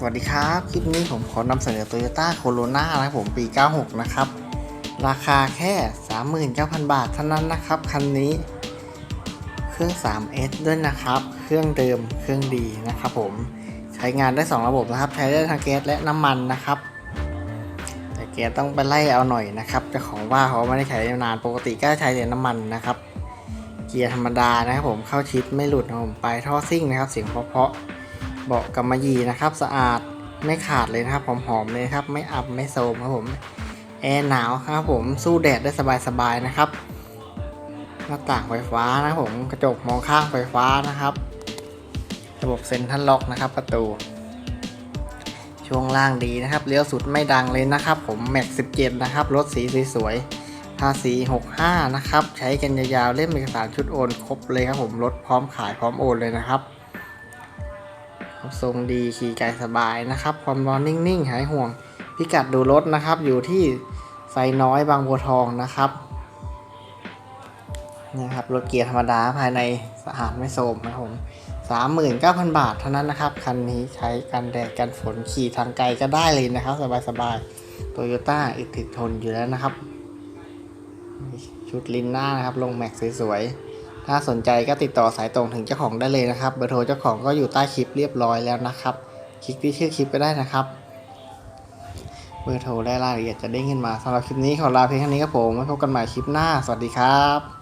สวัสดีครับ คลิปนี้ผมขอนำเสนอ Toyota Corona นะครับผมปี 96 นะครับ ราคาแค่ 39,000 บาทเท่านั้นนะครับ คันนี้ เครื่อง 3S ด้วยนะครับ เครื่องเดิมเครื่องดีนะครับผมใช้งานได้ 2 ระบบนะครับ ใช้ได้ทั้งแก๊สและน้ำมันนะครับ แต่แก๊สต้องไปไล่เอาหน่อยนะครับเจ้าของว่าเขาไม่ได้ใช้นานปกติก็ใช้แต่น้ำมันนะครับ เกียร์ธรรมดานะครับผมเข้าชิดไม่หลุดนะผมไปท่อซิ่งนะครับ เสียงเพาะๆ เบาะกำมะหยี่นะครับ สะอาดไม่ขาดเลยนะครับหอมๆเลยครับ ไม่อับไม่โทรมครับผมแอร์หนาวครับผมสู้แดดได้สบายๆนะครับ หน้าต่างไฟฟ้านะผมกระจกมองข้างไฟฟ้านะครับ ระบบเซ็นทรัลล็อกนะครับ ประตูช่วงล่างดีนะครับเลี้ยวสุดไม่ดังเลยนะครับ ผมแม็ก17 นะครับรถสีสวยๆภาษี65 นะครับ ใช้กันยาวๆเล่มเอกสารชุดโอนครบเลยครับผมรถพร้อมขายพร้อมโอนเลยนะครับ ทรงดีขี่ไกลสบายนะครับ ความร้อนนิ่งๆ หายห่วง พิกัดดูรถนะครับ อยู่ที่ไซน้อยบางบัวทองนะครับนี่ครับรถเกียร์ธรรมดาภายในสะอาดไม่โทมนะครับผมสามหมื่นเก้าพันบาทเท่านั้นนะครับ คันนี้ใช้กันแดดกันฝนขี่ทางไกลก็ได้เลยนะครับ สบายๆโตโยต้าอึดถึกทนอยู่แล้วนะครับ ชุดลินหน้านะครับ ลงแม็กสวยๆ ถ้าสนใจก็ติดต่อสายตรงถึงเจ้าของได้เลยนะครับ เบอร์โทรเจ้าของก็อยู่ใต้คลิปเรียบร้อยแล้วนะครับ คลิกที่ชื่อคลิปก็ได้นะครับ เบอร์โทรและรายละเอียดจะได้เงินมาสำหรับคลิปนี้ขอลาเพียงเท่านี้ครับผมไว้พบกันใหม่คลิปหน้า สวัสดีครับ